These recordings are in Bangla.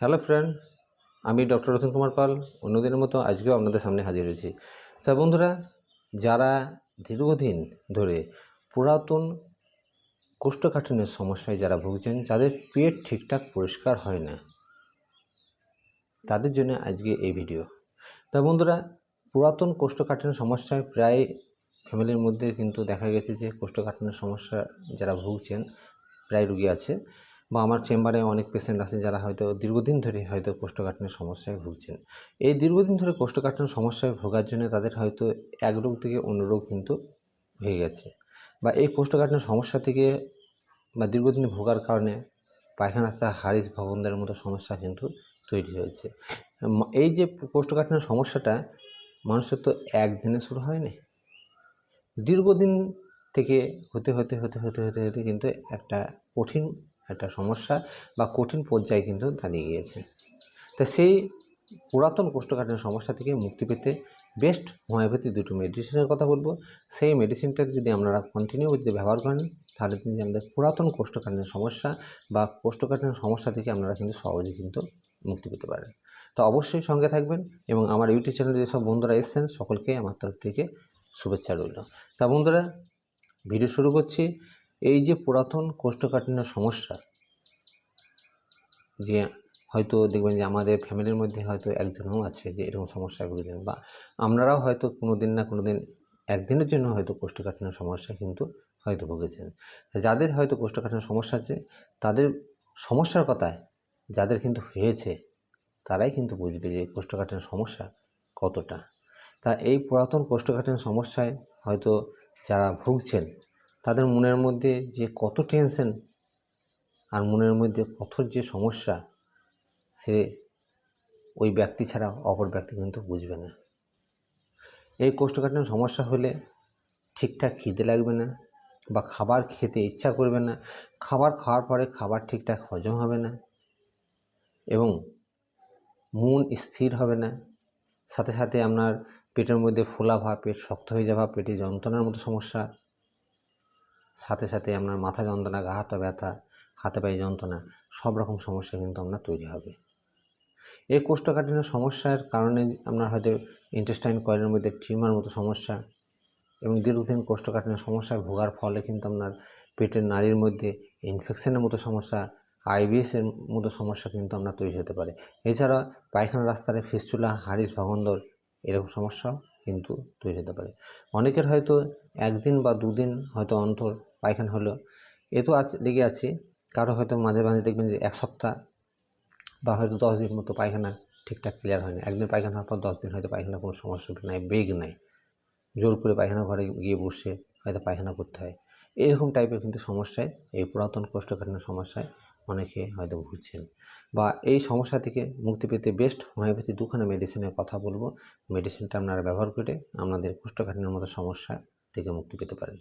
হ্যালো ফ্রেন্ড, আমি ডক্টর রতন কুমার পাল। অন্যদিনের মতো আজকেও আপনাদের সামনে হাজির হয়েছি। তা বন্ধুরা, যারা দীর্ঘদিন ধরে পুরাতন কোষ্ঠকাঠিন্যের সমস্যায় যারা ভুগছেন, যাদের পেট ঠিকঠাক পরিষ্কার হয় না, তাদের জন্য আজকে এই ভিডিও। তা বন্ধুরা, পুরাতন কোষ্ঠকাঠিন্য সমস্যায় প্রায় ফ্যামিলির মধ্যে কিন্তু দেখা গেছে যে, কোষ্ঠকাঠিন্যের সমস্যা যারা ভুগছেন, প্রায় রুগী আছে। বা আমার চেম্বারে অনেক পেশেন্ট আছে যারা হয়তো দীর্ঘদিন ধরে হয়তো কোষ্ঠকাঠিন্যের সমস্যায় ভুগছেন। এই দীর্ঘদিন ধরে কোষ্ঠকাঠিন্য সমস্যায় ভোগার জন্য তাদের হয়তো এক রোগ থেকে অন্য রোগ কিন্তু হয়ে গেছে বা এই কোষ্ঠকাঠিন্য সমস্যা থেকে বা দীর্ঘদিন ভোগার কারণে পায়খানা রাস্তা হারিস ভবনদের মতো সমস্যা কিন্তু তৈরি হয়েছে। এই যে কোষ্ঠকাঠিন্য সমস্যাটা মানুষের তো একদিনে শুরু হয়নি। দীর্ঘদিন থেকে হতে হতে হতে হতে হতে হতে কিন্তু একটা কঠিন একটা সমস্যা বা কঠিন পর্যায়ে কিন্তু দাঁড়িয়ে গিয়েছে। তা সেই পুরাতন কোষ্ঠকাঠিন্য সমস্যা থেকে মুক্তি পেতে বেস্ট হোমিওপ্যাথি দুটো মেডিসিনের কথা বলব। সেই মেডিসিনটা যদি আপনারা কন্টিনিউ যদি ব্যবহার করেন, তাহলে কিন্তু আমাদের পুরাতন কোষ্ঠকাঠিন্য সমস্যা বা কোষ্ঠকাঠিন্য সমস্যা থেকে আপনারা কিন্তু সহজে কিন্তু মুক্তি পেতে পারেন। তো অবশ্যই সঙ্গে থাকবেন এবং আমার ইউটিউব চ্যানেলে যেসব বন্ধুরা এসছেন, সকলকে আমার তরফ থেকে শুভেচ্ছা রইল। তা বন্ধুরা ভিডিও শুরু করছি। এই যে পুরাতন কোষ্ঠকাঠিন্য সমস্যা, যে হয়তো দেখবেন যে আমাদের ফ্যামিলির মধ্যে হয়তো একজনও আছে যে এরকম সমস্যায় ভুগেছেন বা আপনারাও হয়তো কোনো দিন না কোনো দিন একদিনের জন্য হয়তো কোষ্ঠকাঠিন্য সমস্যা কিন্তু হয়তো ভুগেছেন। যাদের হয়তো কোষ্ঠকাঠিন্য সমস্যা আছে, তাদের সমস্যার কথায় যাদের কিন্তু হয়েছে, তারাই কিন্তু বুঝবে যে কোষ্ঠকাঠিন্য সমস্যা কতটা। তা এই পুরাতন কোষ্ঠকাঠিন্য সমস্যায় হয়তো যারা ভুগছেন তাদের মনের মধ্যে যে কত টেনশন আর মনের মধ্যে কত যে সমস্যা, সে ওই ব্যক্তি ছাড়া অপর ব্যক্তি কিন্তু বুঝবে না। এই কোষ্ঠকাঠিন্য সমস্যা হলে ঠিকঠাক খিদে লাগবে না বা খাবার খেতে ইচ্ছা করবে না। খাবার খাওয়ার পরে খাবার ঠিকঠাক হজম হবে না এবং মন স্থির হবে না। সাথে সাথে আপনার পেটের মধ্যে ফোলা ভাব, পেট শক্ত হয়ে যাওয়া, পেটে যন্ত্রণার মতো সমস্যা সাথে সাথে আপনার মাথা যন্ত্রণা, গা হাত ব্যথা, হাতে পায়ে যন্ত্রণা, সব রকম সমস্যা কিন্তু আপনার তৈরি হবে। এই কোষ্ঠকাঠিন্য সমস্যার কারণে আপনার হয়তো ইন্টেস্টাইন কয়েলের মধ্যে টিউমার মতো সমস্যা এবং দীর্ঘদিন কোষ্ঠকাঠিন্য সমস্যায় ভোগার ফলে কিন্তু আপনার পেটের নাড়ির মধ্যে ইনফেকশনের মতো সমস্যা আইবিএসের মতো সমস্যা কিন্তু আপনার তৈরি হতে পারে। এছাড়া পায়খানা রাস্তার ফিস্টুলা, হারিস, ভগন্দর এরকম সমস্যাও কিন্তু তৈরি হতে পারে। অনেকের হয়তো একদিন বা দুদিন হয়তো অন্তর পায়খানা হলো। এ তো আজ লেগে আছে, কারও হয়তো মাঝে মাঝে দেখবেন যে এক সপ্তাহ বা হয়তো দশ দিন মতো পায়খানা ঠিকঠাক ক্লিয়ার হয় না একদিন পায়খানা হওয়ার পর দশ দিন হয়তো পায়খানা কোনো সমস্যা নাই, বেগ নাই। জোর করে পায়খানা ঘরে গিয়ে বসে হয়তো পায়খানা করতে হয়। এরকম টাইপের কিন্তু সমস্যায়, এই পুরাতন কোষ্ঠকাঠিন্য সমস্যায় অনেকে হয়তো ভুগছেন। বা এই সমস্যা থেকে মুক্তি পেতে বেস্ট হোমিওপ্যাথি দুখানা মেডিসিনের কথা বলব। মেডিসিনটা আপনারা ব্যবহার করে আপনাদের কোষ্ঠকাঠিন্যের মতো সমস্যা থেকে মুক্তি পেতে পারেন।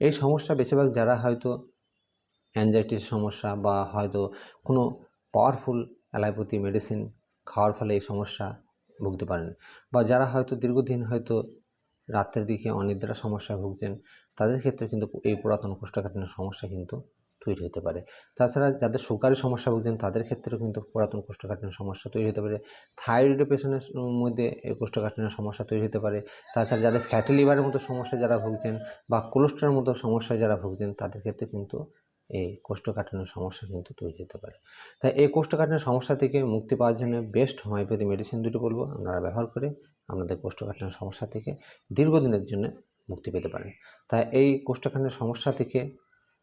এই সমস্যা বেশিরভাগ যারা হয়তো অ্যাংজাইটির সমস্যা বা হয়তো কোনো পাওয়ারফুল অ্যালোপ্যাথি মেডিসিন খাওয়ার ফলে এই সমস্যা ভুগতে পারেন। বা যারা হয়তো দীর্ঘদিন হয়তো রাতের দিকে অনিদ্রা সমস্যায় ভুগছেন, তাদের ক্ষেত্রে কিন্তু এই পুরাতন কোষ্ঠকাঠিন্য সমস্যা কিন্তু তৈরি হতে পারে। তাছাড়া যাদের সুগারের সমস্যা ভুগছেন, তাদের ক্ষেত্রেও কিন্তু পুরাতন কোষ্ঠকাঠিন্য সমস্যা তৈরি হতে পারে। থাইরয়েড পেশেন্টের মধ্যে এই কোষ্ঠকাঠিন্য সমস্যা তৈরি হতে পারে। তাছাড়া যাদের ফ্যাটি লিভারের মতো সমস্যা যারা ভুগছেন বা কোলেস্ট্রলের মতো সমস্যা যারা ভুগছেন, তাদের ক্ষেত্রে কিন্তু এই কোষ্ঠকাঠিন্য সমস্যা কিন্তু তৈরি হতে পারে। তাই এই কোষ্ঠকাঠিন্য সমস্যা থেকে মুক্তি পাওয়ার জন্য বেস্ট হোমিওপ্যাথি মেডিসিন দুটো বলব। আপনারা ব্যবহার করে আপনাদের কোষ্ঠকাঠিন্য সমস্যা থেকে দীর্ঘদিনের জন্য মুক্তি পেতে পারেন। তাই এই কোষ্ঠকাঠিন্য সমস্যা থেকে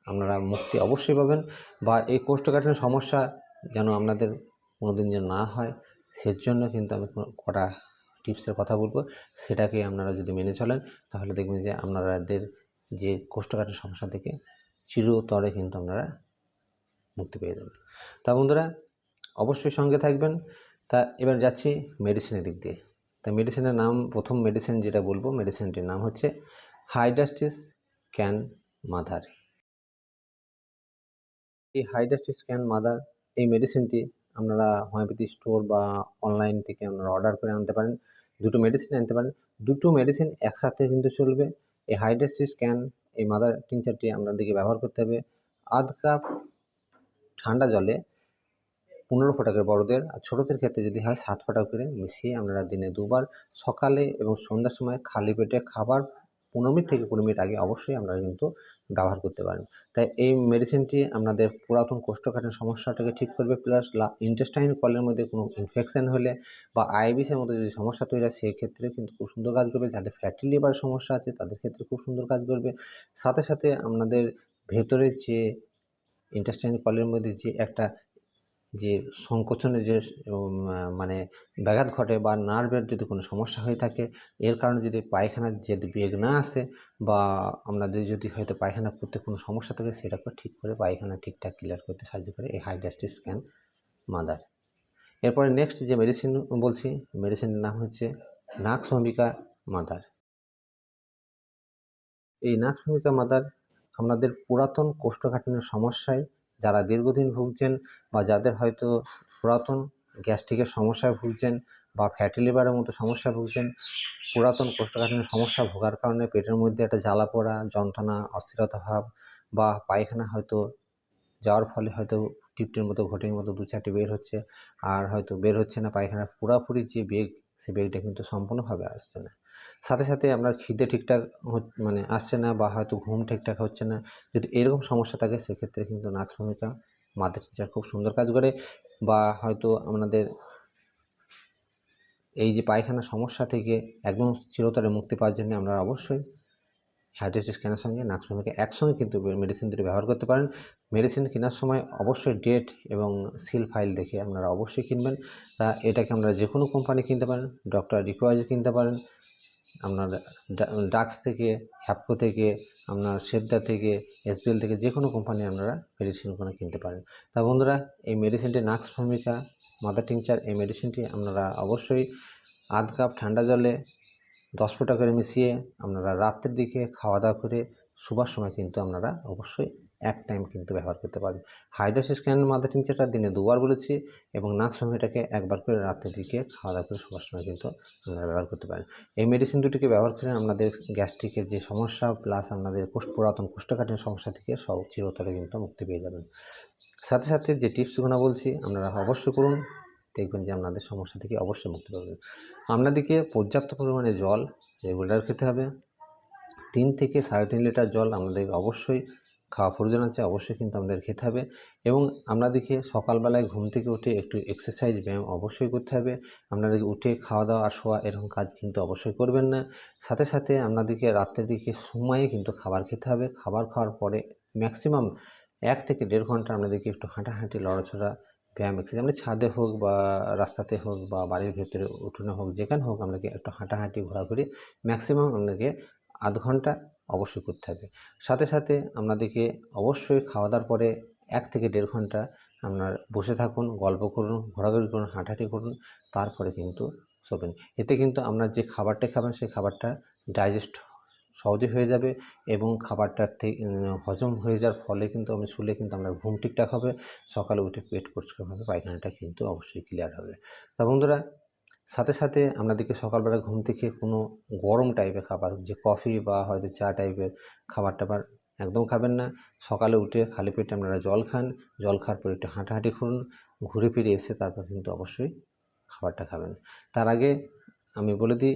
আপনারা মুক্তি অবশ্যই পাবেন বা এই কোষ্ঠকাঠিন্য সমস্যা যেন আপনাদের কোনোদিন যেন না হয়, সেজন্য কিন্তু আমি কোনো কটা টিপসের কথা বলব। সেটাকে আপনারা যদি মেনে চলেন, তাহলে দেখবেন যে আপনাদের যে কোষ্ঠকাঠিন্য সমস্যা থেকে চিরতরে কিন্তু আপনারা মুক্তি পেয়ে যাবেন। তা বন্ধুরা, অবশ্যই সঙ্গে থাকবেন। তা এবার যাচ্ছি মেডিসিনের দিক দিয়ে। তা মেডিসিনের নাম, প্রথম মেডিসিন যেটা বলব মেডিসিনটির নাম হচ্ছে হাইডাস্টিস ক্যান মাদার এই হাইডাস্টিস স্ক্যান মাদার এই মেডিসিনটি আপনারা হোমিওপ্যাথি স্টোর বা অনলাইন থেকে আপনারা অর্ডার করে আনতে পারেন। দুটো মেডিসিন আনতে পারেন। দুটো মেডিসিন একসাথে কিন্তু চলবে। এই হাইড্রাসিস স্ক্যান এই মাদার টিংচারটি আপনাদেরকে ব্যবহার করতে হবে। আধ কাপ ঠান্ডা জলে পনেরো ফোঁটা করে বড়দের আর ছোটোদের ক্ষেত্রে যদি হয় সাত ফোঁটা করে মিশিয়ে আপনারা দিনে দুবার সকালে এবং সন্ধ্যার সময় খালি পেটে খাবার পনেরো মিনিট থেকে কুড়ি মিনিট আগে অবশ্যই আপনারা কিন্তু ব্যবহার করতে পারেন। তাই এই মেডিসিনটি আপনাদের পুরাতন কোষ্ঠকাঠিন্য সমস্যাটাকে ঠিক করবে প্লাস ইন্টেস্টাইন কলের মধ্যে কোনো ইনফেকশন হলে বা আইবিসের মধ্যে যদি সমস্যা তৈরি হয় সেই ক্ষেত্রে কিন্তু খুব সুন্দর কাজ করবে। যাদের ফ্যাটি লিভার সমস্যা আছে, তাদের ক্ষেত্রে খুব সুন্দর কাজ করবে। সাথে সাথে আপনাদের ভেতরে যে ইন্টেস্টাইন কলের মধ্যে যে একটা যে সংকোচনের যে মানে ব্যাঘাত ঘটে বা নার্ভের যদি কোনো সমস্যা হয়ে থাকে, এর কারণে যদি পায়খানার যদি বেগ না আসে বা আপনাদের যদি হয়তো পায়খানা করতে কোনো সমস্যা থাকে সেটাকে ঠিক করে পায়খানা ঠিকঠাক ক্লিয়ার করতে সাহায্য করে এই হাইড্রাস্টিক স্ক্যান মাদার। এরপরে নেক্সট যে মেডিসিন বলছি মেডিসিনের নাম হচ্ছে নাক্স ভূমিকা মাদার। এই নাক্স ভূমিকা মাদার আপনাদের পুরাতন কোষ্ঠকাঠিন্য সমস্যায় যারা দীর্ঘদিন ভুগছেন বা যাদের হয়তো পুরাতন গ্যাস্ট্রিকের সমস্যায় ভুগছেন বা ফ্যাটি লিভারের মতো সমস্যা ভুগছেন, পুরাতন কোষ্ঠকাঠিন্য সমস্যা ভোগার কারণে পেটের মধ্যে একটা জ্বালা পোড়া, যন্ত্রণা, অস্থিরতা ভাব বা পায়খানা হয়তো যাওয়ার ফলে হয়তো টিপটির মতো ঘটির মতো দু চারটি বের হচ্ছে। আর হয়তো বের হচ্ছে না পায়খানা, পুরাপুরি যে বেগ সে বেগটা কিন্তু সম্পূর্ণভাবে আসছে না। সাথে সাথে আপনার খিদে ঠিকঠাক মানে আসছে না বা হয়তো ঘুম ঠিকঠাক হচ্ছে না। যদি এরকম সমস্যা থাকে, সেক্ষেত্রে কিন্তু নাচ ভূমিকা মাদার টিচার খুব সুন্দর কাজ করে। বা হয়তো আপনাদের এই যে পায়খানা সমস্যা থেকে একদম চিরতরে মুক্তি পাওয়ার জন্য আপনারা অবশ্যই হাইড্রেসিস কেনার সঙ্গে নাক্স ভূমিকা একসঙ্গে কিন্তু মেডিসিন দুটি ব্যবহার করতে পারেন। মেডিসিন কেনার সময় অবশ্যই ডেট এবং সিল ফাইল দেখে আপনারা অবশ্যই কিনবেন। তা এটাকে আপনারা যে কোনো কোম্পানি কিনতে পারেন ডক্টর রিকোয়াইজ কিনতে পারেন। আপনার ডাক্স থেকে হ্যাপকো থেকে, আপনার সেবদা থেকে এসবিএল থেকে যে কোনো কোম্পানি আপনারা মেডিসিন কোনো কিনতে পারেন। তা বন্ধুরা, এই মেডিসিনটি নাক্স ভূমিকা মাদার টিংচার এই মেডিসিনটি আপনারা অবশ্যই আধ কাপ ঠান্ডা জলে দশ ফোঁটা করে মিশিয়ে আপনারা রাত্রের দিকে খাওয়া দাওয়া করে শোবার সময় কিন্তু আপনারা অবশ্যই এক টাইম কিন্তু ব্যবহার করতে পারেন হাইড্রোসিস ক্যান মাদার টিংচারটা দিনে দুবার বলেছি এবং নাক্স ভূমিটাকে একবার করে রাত্রের দিকে খাওয়া দাওয়া করে শোবার সময় কিন্তু আপনারা ব্যবহার করতে পারেন। এই মেডিসিন দুটিকে ব্যবহার করে আপনাদের গ্যাস্ট্রিকের যে সমস্যা প্লাস আপনাদের কোষ্ঠ পুরাতন কোষ্ঠকাঠিন্য সমস্যা থেকে সব চিরতরে কিন্তু মুক্তি পেয়ে যাবেন। সাথে সাথে যে টিপসগুলো বলছি আপনারা অবশ্যই করুন। দেখবেন যে আপনাদের সমস্যা থেকে অবশ্যই মুক্তি পাবেন। আপনাদেরকে পর্যাপ্ত পরিমাণে জল রেগুলার খেতে হবে। তিন থেকে সাড়ে তিন লিটার জল আমাদের অবশ্যই খাওয়া প্রয়োজন আছে, অবশ্যই কিন্তু আমাদের খেতে হবে এবং আপনাদেরকে সকালবেলায় ঘুম থেকে উঠে একটু এক্সারসাইজ ব্যায়াম অবশ্যই করতে হবে। আপনাদেরকে উঠে খাওয়া দাওয়া আর শোয়া এরকম কাজ কিন্তু অবশ্যই করবেন না। সাথে সাথে আপনাদেরকে রাত্রের দিকে সময়ে কিন্তু খাবার খেতে হবে। খাবার খাওয়ার পরে ম্যাক্সিমাম এক থেকে দেড় ঘণ্টা আপনাদেরকে একটু হাঁটাহাঁটি, লড়াচড়া ব্যায়াম এক্সারসাইজ আমরা ছাদে হোক বা রাস্তাতে হোক বা বাড়ির ভেতরে উঠোনে হোক, যেখানে হোক আপনাকে একটু হাঁটাহাঁটি, ঘোরাঘুরি ম্যাক্সিমাম আপনাকে আধ ঘণ্টা অবশ্যই করতে হবে। সাথে সাথে আপনাদেরকে অবশ্যই খাওয়া দাওয়ার পরে এক থেকে দেড় ঘণ্টা আপনার বসে থাকুন, গল্প করুন, ঘোরাঘুরি করুন, হাঁটাহাঁটি করুন, তারপরে কিন্তু শোবেন এতে কিন্তু আপনার যে খাবারটা খাবেন, সেই খাবারটা ডাইজেস্ট সহজে হয়ে যাবে এবং খাবারটা হজম হয়ে যাওয়ার ফলে কিন্তু আমি শুলে কিন্তু আপনার ঘুম ঠিকঠাক হবে। সকালে উঠে পেট পরিষ্কার হবে পায়খানাটা কিন্তু অবশ্যই ক্লিয়ার হবে। তা বন্ধুরা, সাথে সাথে আপনাদেরকে সকালবেলা ঘুম থেকে কোনো গরম টাইপের খাবার, যে কফি বা হয়তো চা টাইপের খাবার টাবার একদম খাবেন না। সকালে উঠে খালি পেটে আপনারা জল খান, জল খাওয়ার পর একটু হাঁটাহাঁটি করুন, ঘুরে ফিরে এসে তারপর কিন্তু অবশ্যই খাবারটা খাবেন। তার আগে আমি বলে দিই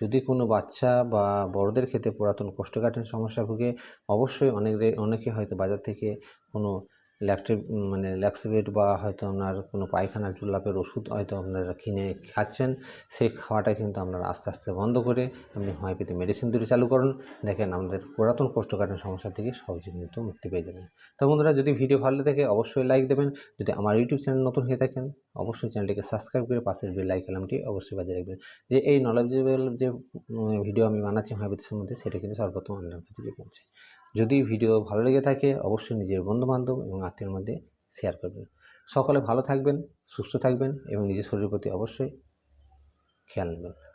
যদি কোনো বাচ্চা বা বড়দের ক্ষেত্রে পুরাতন কোষ্ঠকাঠিন্য সমস্যা ভোগে, অবশ্যই অনেকে অনেকে হয়তো বাজার থেকে কোনো ল্যাকটে মানে ল্যাক্সোভেট বা হয়তো আপনার কোনো পায়খানার জুল্লাপের ওষুধ হয়তো আপনারা কিনে খাচ্ছেন, সেই খাওয়াটা কিন্তু আপনারা আস্তে আস্তে বন্ধ করে আপনি হোমিওপ্যাথি মেডিসিন দুটো চালু করুন। দেখেন আমাদের পুরাতন কোষ্ঠকাঠিন্য সমস্যা থেকে সহজে কিন্তু মুক্তি পেয়ে যাবেন। তো বন্ধুরা, যদি ভিডিও ভালো থাকে অবশ্যই লাইক দেবেন। যদি আমার ইউটিউব চ্যানেল নতুন হয়ে থাকেন, অবশ্যই চ্যানেলটিকে সাবস্ক্রাইব করে পাশের বেল লাইক আলামটি অবশ্যই বাজিয়ে রাখবেন। যে এই নলেজেবল যে ভিডিও আমি বানাচ্ছি হোমিওপ্যাথি সম্বন্ধে, সেটা কিন্তু সর্বপ্রথম আপনার কাছে পৌঁছে। যদি ভিডিও ভালো লেগে থাকে, অবশ্যই নিজের বন্ধুবান্ধব এবং আত্মীয়ের মধ্যে শেয়ার করবেন। সকলে ভালো থাকবেন, সুস্থ থাকবেন এবং নিজের শরীরের প্রতি অবশ্যই খেয়াল নেবেন